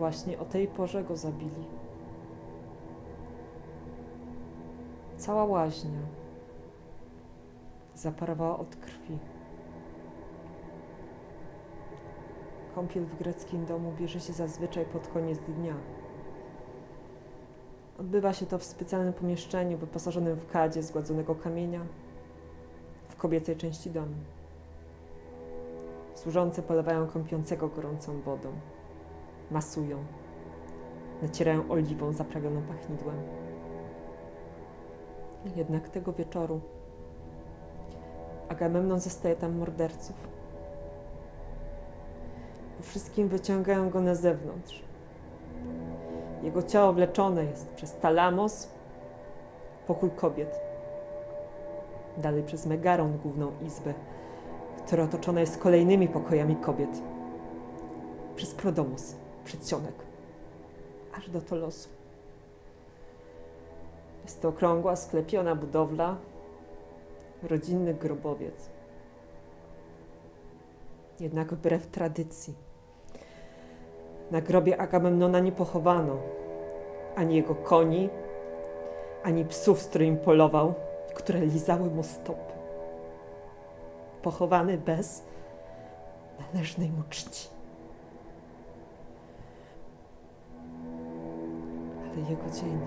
Właśnie o tej porze go zabili. Cała łaźnia zaparowała od krwi. Kąpiel w greckim domu bierze się zazwyczaj pod koniec dnia. Odbywa się to w specjalnym pomieszczeniu wyposażonym w kadzie z gładzonego kamienia w kobiecej części domu. Służące polewają kąpiącego gorącą wodą, masują, nacierają oliwą zaprawioną pachnidłem. Jednak tego wieczoru Agamemnon zostaje tam morderców. Po wszystkim wyciągają go na zewnątrz. Jego ciało wleczone jest przez Talamos, pokój kobiet. Dalej przez Megaron, główną izbę, która otoczona jest kolejnymi pokojami kobiet. Przez Prodomos, przedsionek, aż do Tolosu. Jest to okrągła, sklepiona budowla, rodzinny grobowiec. Jednak wbrew tradycji, na grobie Agamemnona nie pochowano ani jego koni, ani psów, z którymi polował, które lizały mu stopy. Pochowany bez należnej mu czci. та є кочень.